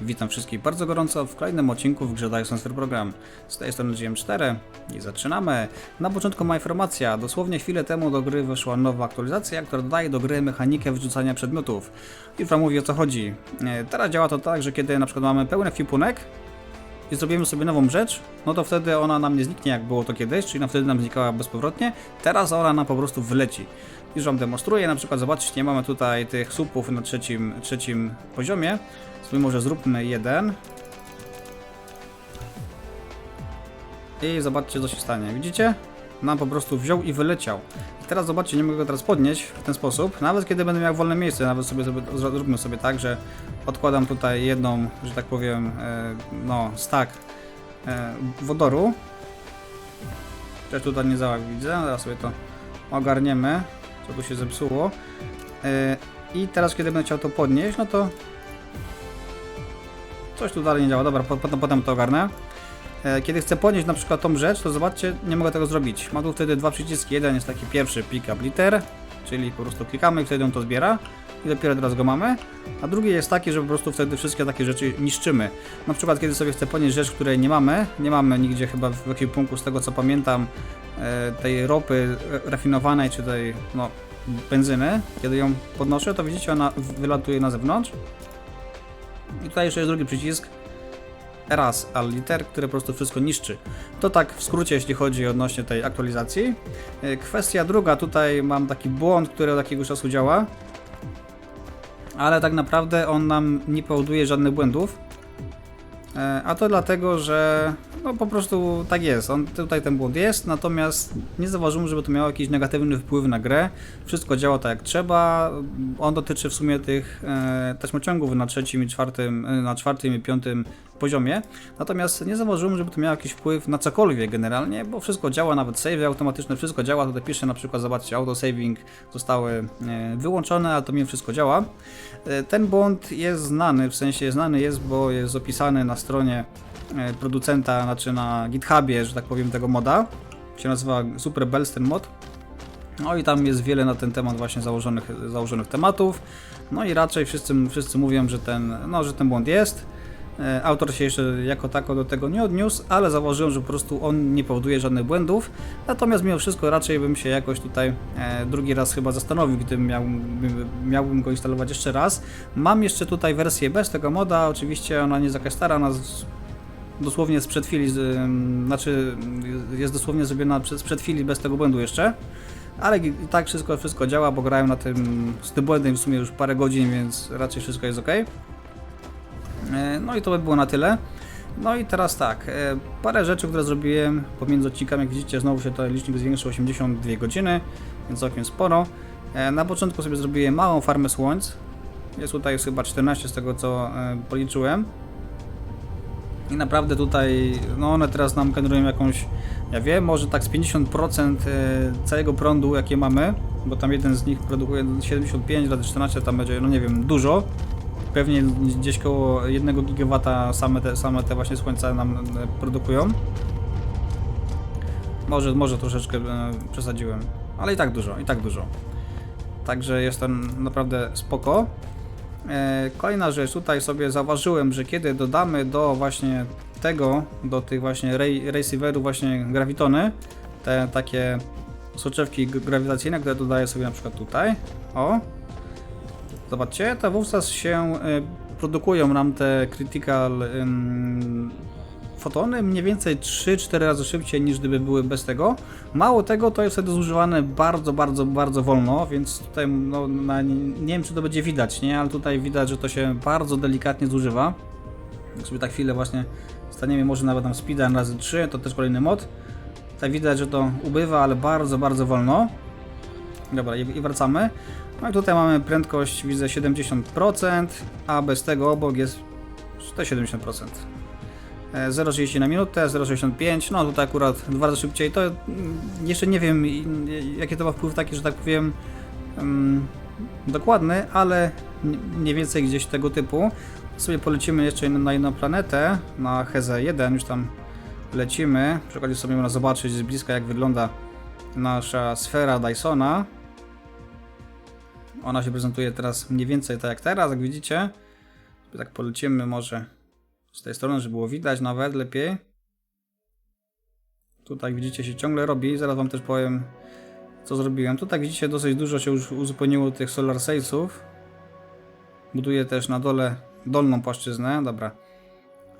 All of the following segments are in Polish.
Witam wszystkich bardzo gorąco w kolejnym odcinku w grze Dyson Program. Z tej strony GM4 i zaczynamy. Na początku ma informacja. Dosłownie chwilę temu do gry weszła nowa aktualizacja, która dodaje do gry mechanikę wrzucania przedmiotów. Wam mówię o co chodzi. E, Teraz działa to tak, że kiedy na przykład mamy pełny kwipunek i zrobimy sobie nową rzecz, no to wtedy ona nam nie zniknie jak było to kiedyś, czyli wtedy nam znikała bezpowrotnie. Teraz ona nam po prostu wyleci. Już wam demonstruję, na przykład zobaczcie, nie mamy tutaj tych słupów na trzecim, trzecim poziomie. Sobie może zróbmy jeden. I zobaczcie co się stanie. Widzicie? Nam po prostu wziął i wyleciał. I teraz zobaczcie, nie mogę go teraz podnieść w ten sposób. Nawet kiedy będę miał wolne miejsce, nawet sobie, sobie zróbmy sobie tak, że odkładam tutaj jedną, że tak powiem, e, no, stack e, wodoru. Też tutaj nie załak widzę, teraz sobie to ogarniemy, co tu się zepsuło. E, I teraz kiedy będę chciał to podnieść, no to Coś tu dalej nie działa, dobra, po- potem, potem to ogarnę. E, Kiedy chcę podnieść na przykład tą rzecz, to zobaczcie, nie mogę tego zrobić. Mam tu wtedy dwa przyciski. Jeden jest taki pierwszy, pick up liter, czyli po prostu klikamy wtedy on to zbiera i dopiero teraz go mamy. A drugi jest taki, że po prostu wtedy wszystkie takie rzeczy niszczymy. Na przykład kiedy sobie chcę podnieść rzecz, której nie mamy, nie mamy nigdzie chyba w ekwipunku z tego co pamiętam e, tej ropy rafinowanej czy tej no, benzyny, kiedy ją podnoszę, to widzicie ona wylatuje na zewnątrz. I tutaj jeszcze jest drugi przycisk. Raz al liter, który po prostu wszystko niszczy. To tak w skrócie, jeśli chodzi odnośnie tej aktualizacji. E, Kwestia druga, tutaj mam taki błąd, który od jakiegoś czasu działa. Ale tak naprawdę on nam nie powoduje żadnych błędów. E, A to dlatego, że no po prostu tak jest. On, tutaj ten błąd jest, natomiast nie zauważyłem, żeby to miało jakiś negatywny wpływ na grę. Wszystko działa tak jak trzeba. On dotyczy w sumie tych e, taśmociągów na trzecim i czwartym, e, na czwartym i piątym poziomie. Natomiast nie zauważyłem, żeby to miało jakiś wpływ na cokolwiek generalnie, bo wszystko działa, nawet save automatyczne, wszystko działa. Tutaj piszę na przykład, zobaczcie, autosaving zostały e, wyłączone, a to mi wszystko działa. E, Ten błąd jest znany, w sensie znany jest, bo jest opisany na stronie e, producenta, znaczy na GitHubie, że tak powiem, tego moda. Się nazywa Super Bells ten mod. No i tam jest wiele na ten temat właśnie założonych, założonych tematów. No i raczej wszyscy, wszyscy mówią, że ten, no, że ten błąd jest. E, Autor się jeszcze jako tako do tego nie odniósł, ale zauważyłem, że po prostu on nie powoduje żadnych błędów. Natomiast mimo wszystko raczej bym się jakoś tutaj e, drugi raz chyba zastanowił, gdybym miał, miałbym go instalować jeszcze raz. Mam jeszcze tutaj wersję bez tego moda, oczywiście ona nie jest jakaś stara, ona dosłownie sprzed chwili, znaczy jest dosłownie zrobiona sprzed chwili bez tego błędu jeszcze. Ale i tak wszystko, wszystko działa, bo grałem na tym z tym błędem w sumie już parę godzin, więc raczej wszystko jest ok. E, No i to by było na tyle. No i teraz tak, e, parę rzeczy, które zrobiłem pomiędzy odcinkami, jak widzicie znowu się to licznik zwiększył 82 godziny, więc całkiem sporo. E, Na początku sobie zrobiłem małą farmę słońc, jest tutaj chyba 14 z tego co policzyłem. I naprawdę tutaj, no one teraz nam generują jakąś, ja wiem, może tak z 50% e, całego prądu jakie mamy, bo tam jeden z nich produkuje 75, razy 14 tam będzie, no nie wiem, dużo. Pewnie gdzieś koło 1 gigawata same te, same te właśnie słońca nam e, produkują. Może, może troszeczkę e, przesadziłem, ale i tak dużo, i tak dużo. Także jest to naprawdę spoko. E, Kolejna rzecz, tutaj sobie zauważyłem, że kiedy dodamy do właśnie tego, do tych właśnie ray, receiverów właśnie grawitony, te takie soczewki grawitacyjne, które dodaję sobie na przykład tutaj, o, zobaczcie, to wówczas się y, produkują nam te critical ym, fotony mniej więcej 3-4 razy szybciej niż gdyby były bez tego. Mało tego, to jest wtedy zużywane bardzo, bardzo, bardzo wolno, więc tutaj no, na, nie wiem czy to będzie widać, nie? Ale tutaj widać, że to się bardzo delikatnie zużywa. Jak sobie tak chwilę właśnie staniemy może nawet tam speedrun razy 3, to też kolejny mod. Tutaj widać, że to ubywa, ale bardzo, bardzo wolno. Dobra, i, i wracamy. No i tutaj mamy prędkość, widzę 70%, a bez tego obok jest 170%. E, 0,30 na minutę, 0,65, no tutaj akurat dwa razy szybciej, to mm, jeszcze nie wiem jaki to ma wpływ taki, że tak powiem mm, dokładny, ale mniej więcej gdzieś tego typu. Sobie polecimy jeszcze na inną planetę, na Heze 1, już tam lecimy, przy okazji sobie można zobaczyć z bliska jak wygląda nasza sfera Dysona. Ona się prezentuje teraz mniej więcej tak jak teraz, jak widzicie. Tak polecimy może z tej strony, żeby było widać nawet lepiej. Tutaj widzicie się ciągle robi, zaraz wam też powiem co zrobiłem. Tutaj widzicie dosyć dużo się już uzupełniło tych solar salesów. Buduję też na dole dolną płaszczyznę, dobra.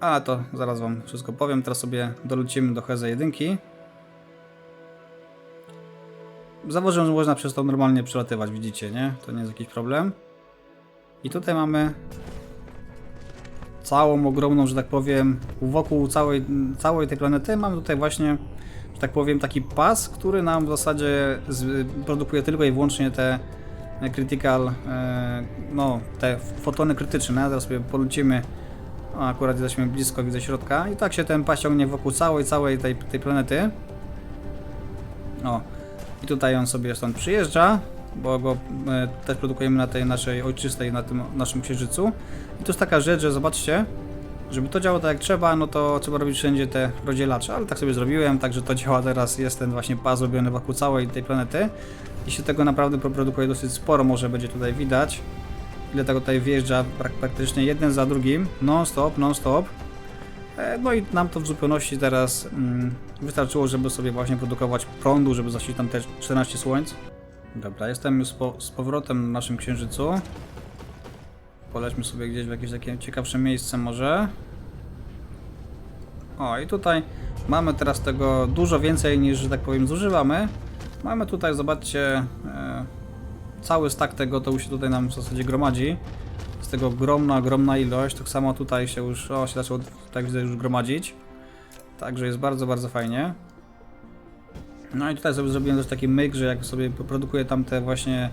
Ale to zaraz wam wszystko powiem. Teraz sobie dolecimy do Heze 1. Założyłem, że można przez to normalnie przelatywać, widzicie, nie? To nie jest jakiś problem. I tutaj mamy całą ogromną, że tak powiem, wokół całej, całej tej planety mamy tutaj właśnie, że tak powiem, taki pas, który nam w zasadzie produkuje tylko i wyłącznie te critical, e, no, te fotony krytyczne. Teraz sobie polecimy, akurat jesteśmy blisko, widzę środka i tak się ten pas ciągnie wokół całej, całej tej, tej planety. O, i tutaj on sobie stąd przyjeżdża, bo go e, też produkujemy na tej naszej ojczystej, na tym naszym księżycu. I to jest taka rzecz, że zobaczcie, żeby to działało tak jak trzeba, no to trzeba robić wszędzie te rozdzielacze, ale tak sobie zrobiłem, także to działa teraz, jest ten właśnie pas zrobiony wokół całej tej planety i się tego naprawdę produkuje dosyć sporo, może będzie tutaj widać, ile tego tutaj wjeżdża prak praktycznie jeden za drugim, non stop, non stop. E, No i nam to w zupełności teraz mm, wystarczyło, żeby sobie właśnie produkować prądu, żeby zasilić tam te 14 słońc. Dobra, jestem już po, z powrotem na naszym księżycu. Polećmy sobie gdzieś w jakieś takie ciekawsze miejsce może. O, i tutaj mamy teraz tego dużo więcej niż, że tak powiem, zużywamy. Mamy tutaj, zobaczcie, e, cały stak tego, to już się tutaj nam w zasadzie gromadzi. Z tego ogromna, ogromna ilość. Tak samo tutaj się już, o, się zaczęło, tak widzę, już gromadzić. Także jest bardzo, bardzo fajnie. No i tutaj sobie zrobiłem też taki myk, że jak sobie produkuję tam te właśnie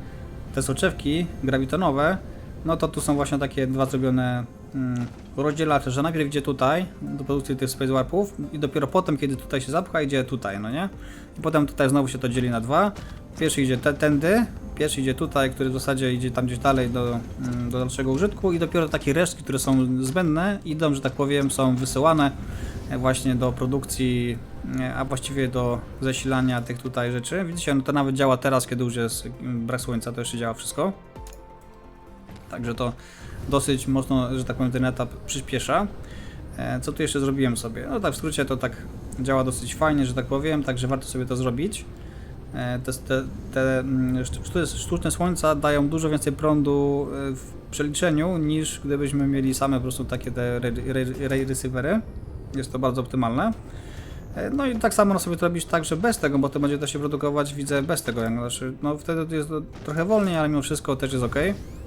te soczewki grawitonowe, no to tu są właśnie takie dwa zrobione mm, rozdzielacze, że najpierw idzie tutaj do produkcji tych Space Warpów i dopiero potem, kiedy tutaj się zapcha, idzie tutaj, no nie? I potem tutaj znowu się to dzieli na dwa. Pierwszy idzie te, tędy, pierwszy idzie tutaj, który w zasadzie idzie tam gdzieś dalej do, mm, do dalszego użytku i dopiero takie resztki, które są zbędne idą, że tak powiem, są wysyłane e, właśnie do produkcji, e, a właściwie do zasilania tych tutaj rzeczy. Widzicie, no to nawet działa teraz, kiedy już jest mm, brak słońca, to jeszcze działa wszystko. Także to dosyć mocno, że tak powiem, ten etap przyspiesza. E, Co tu jeszcze zrobiłem sobie? No tak w skrócie to tak działa dosyć fajnie, że tak powiem, także warto sobie to zrobić. E, Te, te, te mm, sztu- sztuczne słońca dają dużo więcej prądu e, w przeliczeniu niż gdybyśmy mieli same po prostu takie te ray, receivery. Jest to bardzo optymalne. E, No i tak samo no sobie to robić także bez tego, bo to będzie to się produkować, widzę, bez tego. Znaczy, no wtedy jest trochę wolniej, ale mimo wszystko też jest ok.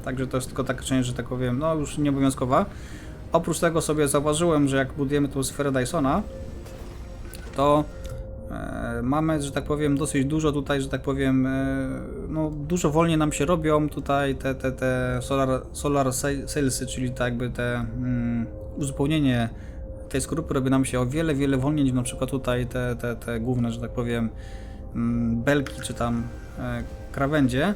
Także to jest tylko taka część, że tak powiem, no już nieobowiązkowa. Oprócz tego sobie zauważyłem, że jak budujemy tą sferę Dysona, to mamy, że tak powiem, dosyć dużo tutaj, że tak powiem, e, no dużo wolniej nam się robią tutaj te, te, te solar, solar sa- salesy, czyli tak jakby te mm, uzupełnienie tej skorupy robi nam się o wiele, wiele wolniej niż na przykład tutaj te, te, te główne, że tak powiem, mm, belki czy tam e, krawędzie.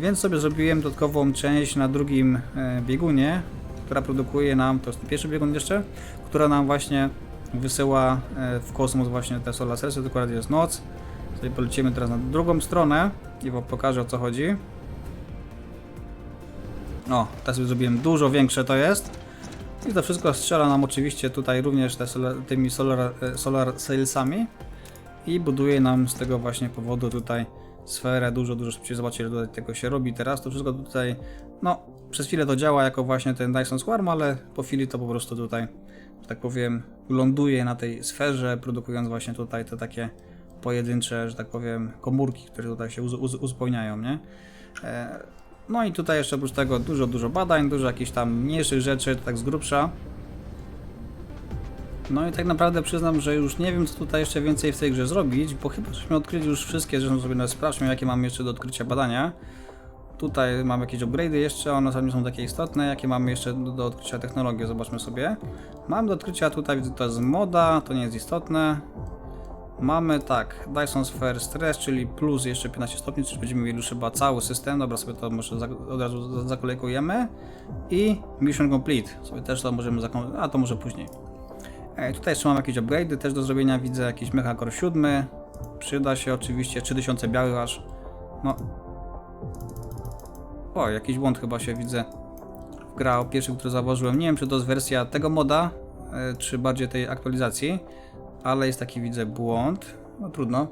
Więc sobie zrobiłem dodatkową część na drugim e, biegunie, która produkuje nam, to jest pierwszy biegun jeszcze, która nam właśnie wysyła e, w kosmos właśnie te solar cellsy, tylko akurat jest noc. Sobie polecimy teraz na drugą stronę i wam pokażę o co chodzi. O, teraz sobie zrobiłem dużo większe to jest. I to wszystko strzela nam oczywiście tutaj również te solar, tymi solar, e, solar salesami i buduje nam z tego właśnie powodu tutaj sferę dużo, dużo szybciej. Zobaczcie, ile tutaj tego się robi teraz. To wszystko tutaj, no, przez chwilę to działa jako właśnie ten Dyson Swarm, ale po chwili to po prostu tutaj, tak powiem, ląduje na tej sferze, produkując właśnie tutaj te takie pojedyncze, że tak powiem, komórki, które tutaj się uzu- uzupełniają, nie? E, no i tutaj jeszcze oprócz tego dużo, dużo badań, dużo jakichś tam mniejszych rzeczy, tak z grubsza. No i tak naprawdę przyznam, że już nie wiem co tutaj jeszcze więcej w tej grze zrobić, bo chyba żeśmy odkryli już wszystkie, zresztą sobie sprawdźmy jakie mamy jeszcze do odkrycia badania. Tutaj mamy jakieś upgrade'y jeszcze, one nie są takie istotne, jakie mamy jeszcze do, do odkrycia technologii, zobaczmy sobie. Mam do odkrycia tutaj, widzę, to jest moda, to nie jest istotne. Mamy tak, Dyson Sphere Stress, czyli plus jeszcze 15 stopni, czyli będziemy mieli już chyba cały system, dobra sobie to może za, od razu za- zakolejkujemy. I Mission Complete, sobie też to możemy zakończyć, a to może później. E, tutaj jeszcze mam jakieś upgrade'y też do zrobienia, widzę jakiś Mecha Core 7. Przyda się oczywiście 3000 białych aż. No. O, jakiś błąd chyba się widzę gra o pierwszy, który zauważyłem. Nie wiem, czy to jest wersja tego moda, e, czy bardziej tej aktualizacji, ale jest taki, widzę, błąd. No trudno.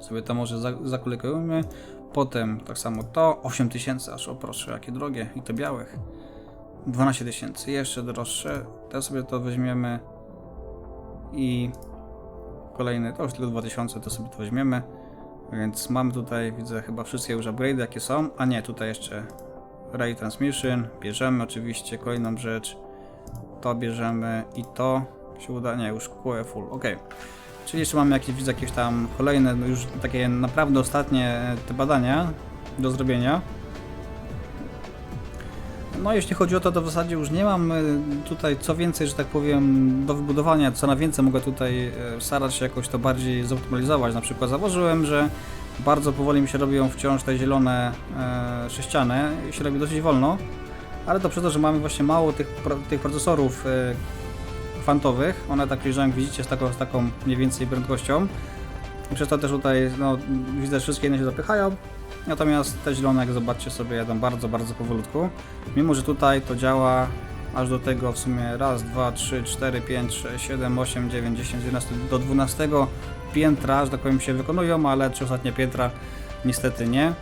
Sobie to może za- zakolekujemy. Potem tak samo to. 8000 aż, o proszę, jakie drogie. I to białych. 12 tysięcy, jeszcze droższe. Teraz sobie to weźmiemy i kolejny, to już tylko 2000, to sobie to weźmiemy. Więc mam tutaj, widzę chyba wszystkie już upgrade jakie są, a nie, tutaj jeszcze Ray Transmission, bierzemy oczywiście kolejną rzecz, to bierzemy i to się uda, nie, już QE full, ok. Czyli jeszcze mamy jakieś, widzę jakieś tam kolejne, no już takie naprawdę ostatnie e, te badania do zrobienia. No jeśli chodzi o to, to w zasadzie już nie mam y, tutaj co więcej, że tak powiem, do wybudowania, co na więcej mogę tutaj y, starać się jakoś to bardziej zoptymalizować. Na przykład zauważyłem, że bardzo powoli mi się robią wciąż te zielone e, sześciany i się robi dosyć wolno, ale to przez to, że mamy właśnie mało tych, tych procesorów e, kwantowych, one tak przyjeżdżają, jak widzicie, z taką, z taką mniej więcej prędkością. Przez to też tutaj, no, widzę, że wszystkie inne się zapychają, Natomiast te zielone, jak zobaczcie sobie, jadą bardzo, bardzo powolutku. Mimo, że tutaj to działa aż do tego w sumie raz, dwa, trzy, cztery, pięć, sześć, siedem, osiem, dziewięć, dziesięć, 11, do 12 piętra, że tak powiem, się wykonują, ale trzy ostatnie piętra niestety nie.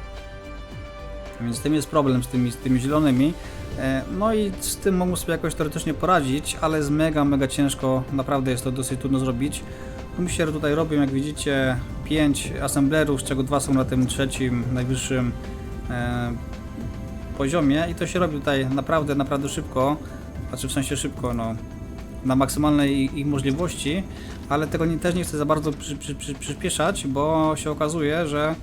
Więc z tym jest problem, z tymi, z tymi zielonymi. E, No i z tym mogą sobie jakoś teoretycznie poradzić, ale jest mega, mega ciężko, naprawdę jest to dosyć trudno zrobić. Się tutaj robią, jak widzicie, 5 assemblerów, z czego dwa są na tym trzecim, najwyższym e, poziomie i to się robi tutaj naprawdę, naprawdę szybko, znaczy w sensie szybko, no, na maksymalnej ich- możliwości, ale tego nie, też nie chcę za bardzo przy, przy, przy, przyspieszać, bo się okazuje, że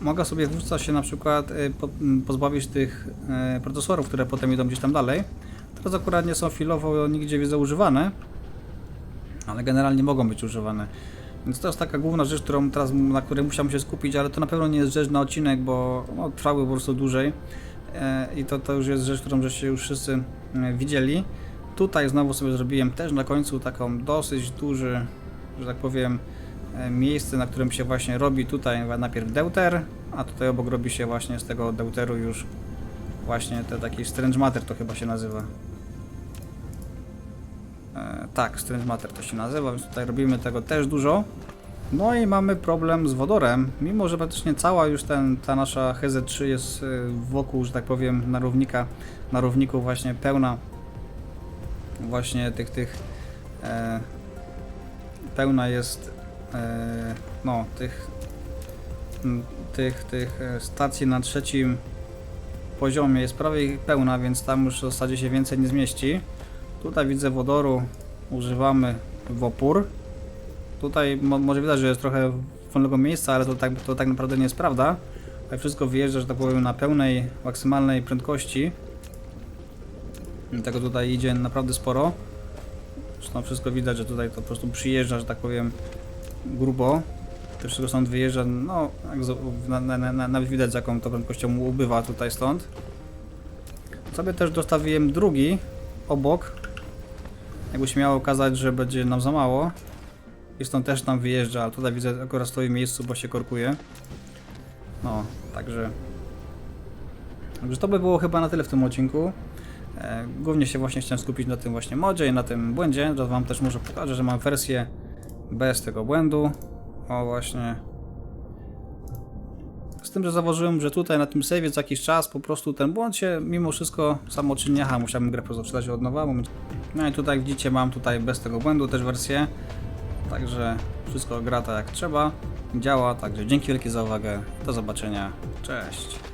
mogę sobie wówczas się na przykład e, po, pozbawić tych e, procesorów, które potem idą gdzieś tam dalej. Teraz akurat nie są chwilowo nigdzie widzę używane, ale generalnie mogą być używane. Więc to jest taka główna rzecz, którą teraz, na której musiałem się skupić, ale to na pewno nie jest rzecz na odcinek, bo no, trwały po prostu dłużej e, i to, to już jest rzecz, którą żeście już wszyscy e, widzieli. Tutaj znowu sobie zrobiłem też na końcu taką dosyć duży, że tak powiem, e, miejsce, na którym się właśnie robi tutaj najpierw deuter, a tutaj obok robi się właśnie z tego deuteru już właśnie te taki strange matter to chyba się nazywa. E, tak, Strange Matter to się nazywa, więc tutaj robimy tego też dużo. No i mamy problem z wodorem, mimo że praktycznie cała już ten, ta nasza HZ3 jest e, wokół, że tak powiem, narównika, narówniku właśnie pełna właśnie tych, tych e, pełna jest e, no, tych tych, tych e, stacji na trzecim poziomie jest prawie pełna, więc tam już w zasadzie się więcej nie zmieści. Tutaj widzę wodoru, używamy w opór. Tutaj mo może widać, że jest trochę wolnego miejsca, ale to tak, to tak naprawdę nie jest prawda. Tutaj wszystko wyjeżdża, że tak powiem, na pełnej, maksymalnej prędkości. Tego tutaj idzie naprawdę sporo. Zresztą wszystko widać, że tutaj to po prostu przyjeżdża, że tak powiem, grubo. To wszystko stąd wyjeżdża, no, na, na, na, nawet widać, jaką to prędkością ubywa tutaj stąd. Sobie też dostawiłem drugi obok, jakby się miało okazać, że będzie nam za mało. I stąd też tam wyjeżdża, ale tutaj widzę akurat stoi w miejscu, bo się korkuje. No, także... Także to by było chyba na tyle w tym odcinku. E, głównie się właśnie chciałem skupić na tym właśnie modzie i na tym błędzie. Teraz wam też może pokażę, że mam wersję bez tego błędu. O właśnie. Tym, że zauważyłem, że tutaj na tym save co jakiś czas po prostu ten błąd się mimo wszystko samoczynnie, aha, musiałbym grę po prostu przeczytać od nowa. Moment. No i tutaj widzicie, mam tutaj bez tego błędu też wersję. Także wszystko gra tak jak trzeba. Działa, także dzięki wielkie za uwagę. Do zobaczenia. Cześć.